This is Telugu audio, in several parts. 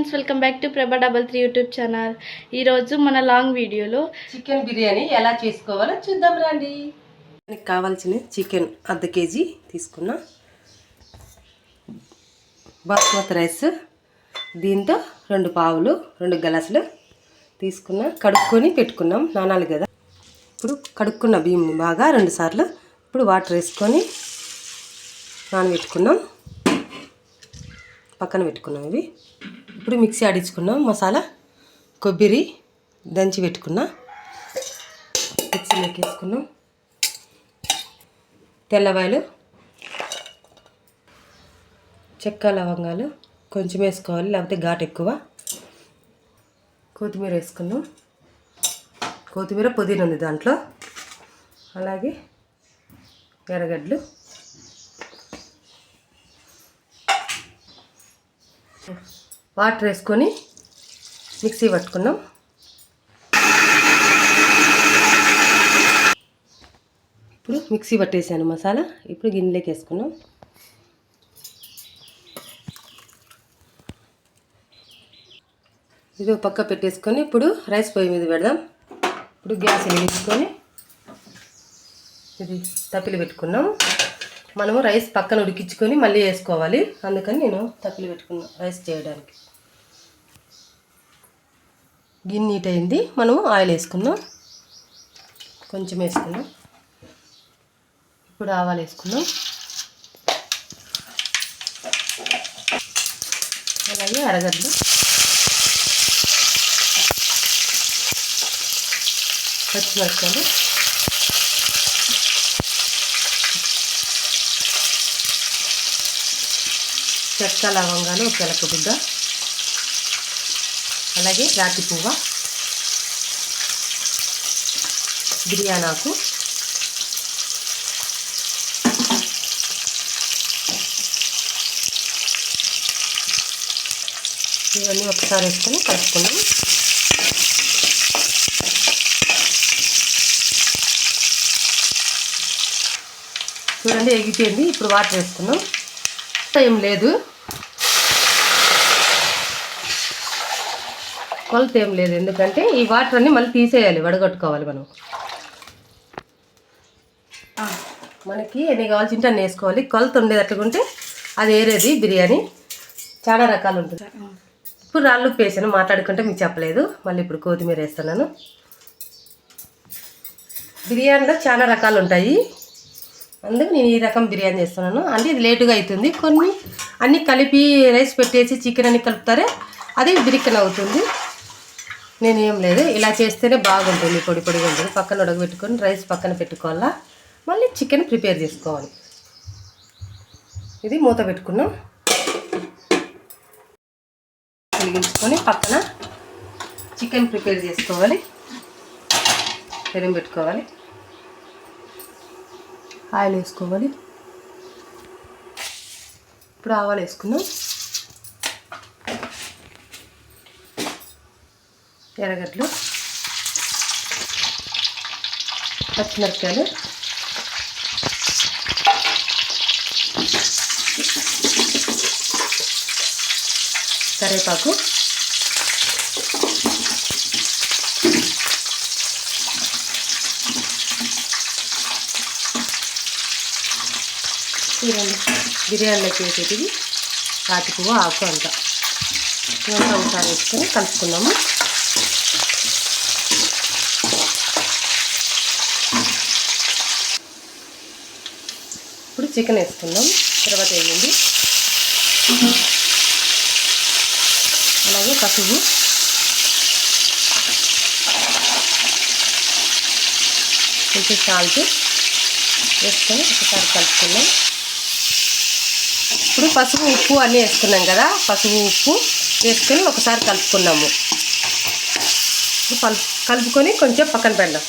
Friends welcome back to Prabha double three YouTube channel. ఈరోజు మన లాంగ్ వీడియోలో చికెన్ బిర్యానీ ఎలా చేసుకోవాలో చూద్దాం రండి. దానికి కావాల్సిన చికెన్ అర్ధ కేజీ తీసుకున్నా. బాస్మతి రైస్ దీంతో రెండు పావులు రెండు గలాసులు తీసుకున్నా. కడుక్కొని పెట్టుకున్నాం నానాలి కదా. ఇప్పుడు కడుక్కున్న బియ్యం బాగా రెండు సార్లు ఇప్పుడు వాటర్ వేసుకొని నానబెట్టుకున్నాం. పక్కన పెట్టుకున్నాం ఇవి. ఇప్పుడు మిక్సీ ఆడించుకున్నాం. మసాలా కొబ్బరి దంచి పెట్టుకున్నా. మిక్సీలోకి వేసుకున్నాం తెల్లవాయలు చెక్క లవంగాలు కొంచెం వేసుకోవాలి లేకపోతే ఘాట్ ఎక్కువ. కొత్తిమీర వేసుకున్నాం. కొత్తిమీర పుదీనా ఉంది దాంట్లో. అలాగే ఎర్రగడ్డలు. వాటర్ వేసుకొని మిక్సీ పట్టుకున్నాం. ఇప్పుడు మిక్సీ పట్టేసాను మసాలా. ఇప్పుడు గిన్నెలోకి వేసుకున్నాం. ఇది పక్క పెట్టేసుకొని ఇప్పుడు రైస్ పొయ్యి మీద పెడదాం. ఇప్పుడు గ్యాస్ వెలిగించుకొని ఇది తప్పిలు పెట్టుకున్నాం. మనము రైస్ పక్కన ఉడికించుకొని మళ్ళీ వేసుకోవాలి. అందుకని నేను తప్పిలి పెట్టుకున్నాను రైస్ చేయడానికి. గిన్నె నీట్ అయింది. మనము ఆయిల్ వేసుకుందాం. కొంచెం వేసుకున్నాం ఇప్పుడు ఆవాలు వేసుకున్నాం అలాగే అరగద్దు. పచ్చిమిరపకాయలు చెక్క లవంగాలు ఒక ఎలక అలాగే రాతి పువ్వ. బిర్యానాకు. ఇవన్నీ ఒకసారి వేసుకొని కలుపుకున్నాం చూడండి ఎగిపోయింది ఇప్పుడు వాటర్ వేసుకున్నాం ఏం లేదు. కొలత ఏం లేదు. ఎందుకంటే ఈ వాటర్ అన్ని మళ్ళీ తీసేయాలి వడగట్టుకోవాలి మనం. మనకి ఎన్ని కావాల్సింటే అన్ని వేసుకోవాలి. కొలత ఉండేది అట్లుంటే అది ఏరేది బిర్యానీ. చాలా రకాలు ఉంటుంది ఇప్పుడు రాళ్ళు ఉప్పు వేసాను మాట్లాడుకుంటే మీకు చెప్పలేదు. మళ్ళీ ఇప్పుడు కొత్తిమీర వేస్తున్నాను. బిర్యానీలో చాలా రకాలు ఉంటాయి. అందుకు నేను ఈ రకం బిర్యానీ చేస్తున్నాను. అంటే ఇది లేటుగా అవుతుంది. కొన్ని అన్నీ కలిపి రైస్ పెట్టేసి చికెన్ అన్ని కలుపుతారే అది బిరికన్ అవుతుంది. నేను ఏం లేదు. ఇలా చేస్తేనే బాగుంటుంది. పొడి పొడిగా ఉంటుంది. పక్కన ఉడకబెట్టుకొని రైస్ పక్కన పెట్టుకోవాలా? మళ్ళీ చికెన్ ప్రిపేర్ చేసుకోవాలి. ఇది మూత పెట్టుకున్నాం. కలిగించుకొని పక్కన చికెన్ ప్రిపేర్ చేసుకోవాలి. పెరుగు పెట్టుకోవాలి. ఆయిల్ వేసుకోవాలి. ఇప్పుడు ఆవాలు వేసుకున్నాం. ఎర్రగడ్డలు పచ్చిమిరపకాయలు కరివేపాకు చూడండి బిర్యానీలోకి వేసేటివి వాటి పువ్వు ఆకు అంత. ఇవంతా ఒకసారి వేసుకొని కలుపుకున్నాము చికెన్ వేసుకుందాం. తర్వాత వేయండి అలాగే పసుపు కొంచెం సాల్ట్ వేసుకొని ఒకసారి కలుపుకుందాం. ఇప్పుడు పసుపు ఉప్పు అన్నీ వేసుకున్నాం కదా? పసుపు ఉప్పు వేసుకొని ఒకసారి కలుపుకున్నాము. కలు- కలుపుకొని కొంచెం పక్కన పెడదాం.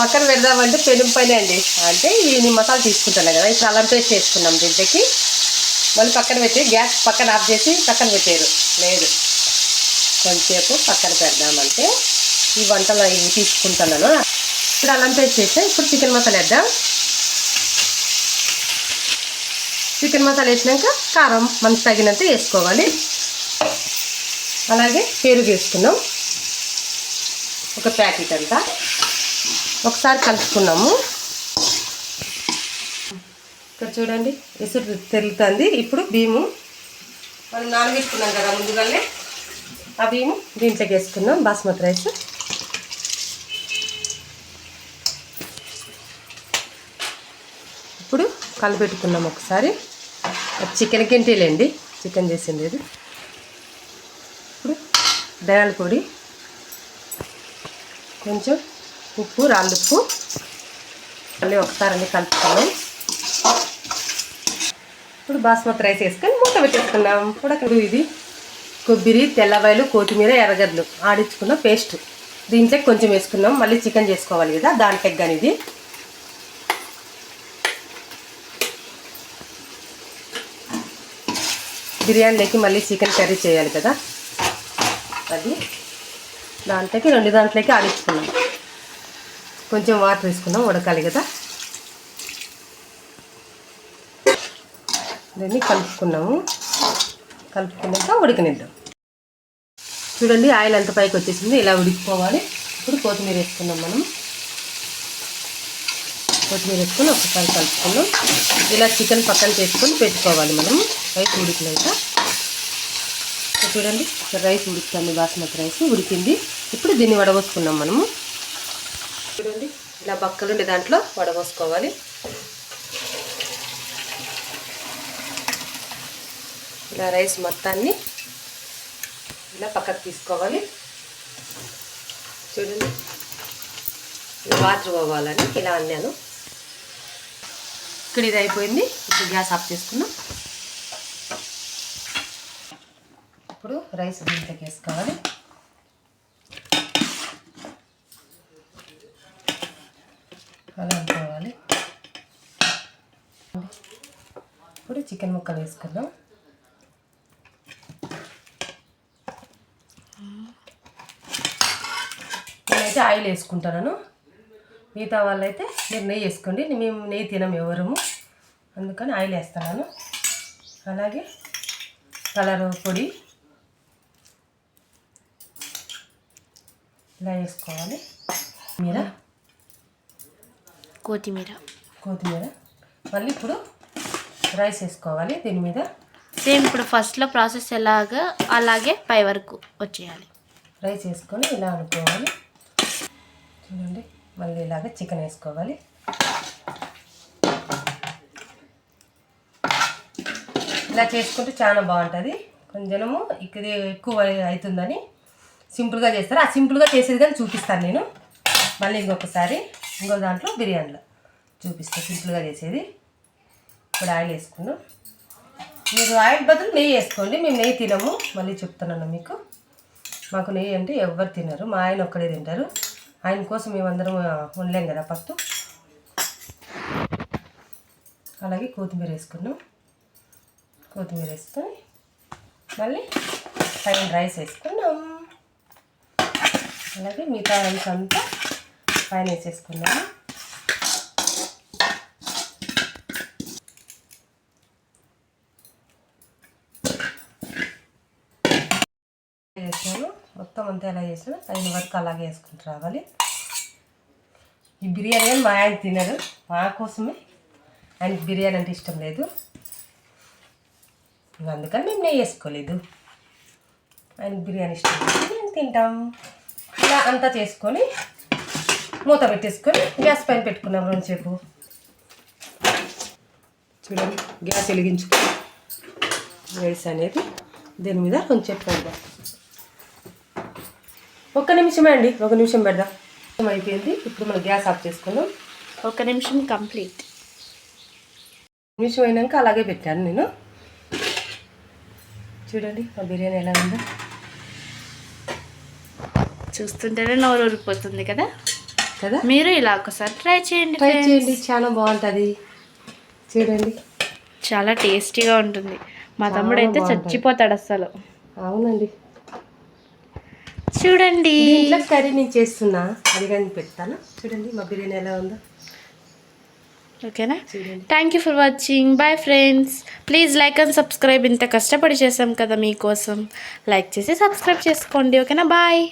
పక్కన పెడదామంటే పెనుం పైన అండి. అంటే ఇవి మసాలా తీసుకుంటాను కదా ఇప్పుడు అల్లం పేస్ట్ వేసుకున్నాం దీంట్లోకి మళ్ళీ పక్కన పెట్టి గ్యాస్ పక్కన ఆఫ్ చేసి పక్కన పెట్టారు లేదు. కొంతసేపు పక్కన పెడదామంటే ఈ వంటలు ఇవి తీసుకుంటున్నాను ఇప్పుడు అల్లం పేస్ట్ చేస్తే ఇప్పుడు చికెన్ మసాలా వేద్దాం. చికెన్ మసాలా వేసినాక కారం మనకు తగినంత వేసుకోవాలి. అలాగే పెరుగు వేసుకున్నాం ఒక ప్యాకెట్ అంతా. ఒకసారి కలుపుకున్నాము. ఇక్కడ చూడండి ఎసురు తెలుతుంది ఇప్పుడు బియ్యము మనం నానబెట్టుకున్నాం కదా ముందుగానే. ఆ బియ్యము దీంట్లోకి వేసుకున్నాం బాస్మతి రైస్. ఇప్పుడు కలిపెట్టుకున్నాం ఒకసారి. అది చికెన్ కింటీలేండి చికెన్ చేసింది ఇది. ఇప్పుడు ధనాల పొడి. కొంచెం ఉప్పు రాళ్ళుప్పు మళ్ళీ ఒకసారి అన్ని కలుపుకున్నాం ఇప్పుడు బాస్మతి రైస్ వేసుకొని మూత పెట్టేసుకున్నాం ఇప్పుడు ఇది. కొబ్బరి తెల్లవాయలు కొత్తిమీర ఎర్రగడ్డలు ఆడించుకున్న పేస్ట్. దీంట్లో కొంచెం వేసుకున్నాం మళ్ళీ చికెన్ చేసుకోవాలి కదా దాంట్లో కానీ ఇది. బిర్యానీలోకి మళ్ళీ చికెన్ కర్రీ చేయాలి కదా. అది దాంట్లోకి రెండు దాంట్లోకి ఆడించుకున్నాం కొంచెం వాటర్ వేసుకున్నాం ఉడకాలి కదా. దీన్ని కలుపుకున్నాము. కలుపుకున్నాక ఉడకనిద్దాం. చూడండి ఆయిల్ అంత పైకి వచ్చేసింది. ఇలా ఉడికిపోవాలి? ఇప్పుడు కొత్తిమీర వేసుకున్నాం మనం. కొత్తిమీర వేసుకొని ఒకసారి కలుపుకున్నాం ఇలా చికెన్ పక్కన చేసుకొని పెట్టుకోవాలి మనం. రైస్ ఉడికినాక. చూడండి రైస్ ఉడుకుతుంది బాస్మతి రైస్ ఉడికింది. ఇప్పుడు దీన్ని వడబోసుకున్నాం మనము. చూడండి. ఇలా బక్కలుండే దాంట్లో వడబోసుకోవాలి. ఇలా రైస్ మొత్తాన్ని ఇలా పక్కకు తీసుకోవాలి. చూడండి. ఇలా వాటర్ పోవాలని ఇలా అన్నాను. ఇక్కడ ఇది అయిపోయింది ఇప్పుడు గ్యాస్ ఆఫ్ చేసుకున్నాం ఇప్పుడు రైస్ దీంట్లోకి వేసుకోవాలి. అలా ఇప్పుడు చికెన్ ముక్కలు వేసుకుందాం. నేనైతే ఆయిల్ వేసుకుంటాను. మిగతా వాళ్ళైతే మీరు నెయ్యి వేసుకోండి. మేము నెయ్యి తినం ఎవరము. అందుకని ఆయిల్ వేస్తున్నాను. అలాగే కలర్ పొడి ఇలా వేసుకోవాలి. మీరా? కొత్తిమీర. కొత్తిమీర. మళ్ళీ ఇప్పుడు రైస్ వేసుకోవాలి దీని మీద. సేమ్ ఇప్పుడు ఫస్ట్లో ప్రాసెస్ ఎలాగా అలాగే పై వరకు వచ్చేయాలి. రైస్ వేసుకొని ఇలా అనుకోవాలి. చూడండి మళ్ళీ ఇలాగ చికెన్ వేసుకోవాలి. ఇలా చేసుకుంటే చాలా బాగుంటుంది. కొంచెము ఇక్కడ ఎక్కువ అవుతుందని సింపుల్గా చేస్తారు. ఆ సింపుల్గా చేసేది కానీ చూపిస్తాను నేను. మళ్ళీ ఇంకొకసారి. ఇంకో దాంట్లో బిర్యానీలో చూపిస్తాను సింపుల్గా చేసేది. ఇప్పుడు ఆయిల్ వేసుకున్నాం మీరు ఆయిల్ బదులు నెయ్యి వేసుకోండి మేము నెయ్యి తినము. మళ్ళీ చెప్తున్నాను మీకు. మాకు నెయ్యి అంటే ఎవ్వరు తినరు మా ఆయన ఒక్కడే తింటారు. ఆయన కోసం మేమందరం ఉండలేం కదా పట్టు. అలాగే కొత్తిమీర వేసుకున్నాం కొత్తిమీర వేసుకొని మళ్ళీ పైన రైస్ వేసుకున్నాం అలాగే మిగతా రైస్ అంతా పైన వేసేసుకున్నాము వేసాను. మొత్తం అంతా ఎలా చేసాను అయిన వరకు అలాగే వేసుకుంటూ రావాలి. ఈ బిర్యానీ మా ఆయన తినరు మా కోసమే ఆయనకి బిర్యానీ అంటే ఇష్టం లేదు. అందుకని మేము నెయ్యి వేసుకోలేదు. ఆయనకి బిర్యానీ ఇష్టం లేదు. మేము తింటాం. ఇలా అంతా చేసుకొని మూత పెట్టేసుకొని గ్యాస్ పైన పెట్టుకున్నాం రెండుసేపు చూడండి గ్యాస్ వెలిగించుకొని రైస్ అనేది దీని మీద? కొంచెం పెడదాం ఒక్క నిమిషమే అండి ఒక నిమిషం పెడదాం. అయిపోయింది ఇప్పుడు మనం గ్యాస్ ఆఫ్ చేసుకుందాం. ఒక నిమిషం కంప్లీట్. నిమిషం అయినాక అలాగే పెట్టాను నేను. చూడండి మా బిర్యానీ ఎలా ఉందో. చూస్తుంటేనే నోరు ఊరిపోతుంది కదా? కదా? మీరు ఇలా ఒకసారి ట్రై చేయండి ట్రై. చేయండి చాలా బాగుంటుంది. చూడండి. చాలా టేస్టీగా ఉంటుంది. మా తమ్ముడు అయితే. చచ్చిపోతాడు అసలు అవునండి. చూడండి. దీంట్లో కర్రీ నేను చేస్తున్నా. అది కానీ పెడతాను? చూడండి మా బిర్యానీ ఎలా ఉందో. ఓకేనా? Thank you for watching bye friends please like and subscribe ఇంత కష్టపడి చేసాం కదా మీకోసం. లైక్ చేసి సబ్స్క్రైబ్ చేసుకోండి. ఓకేనా? బాయ్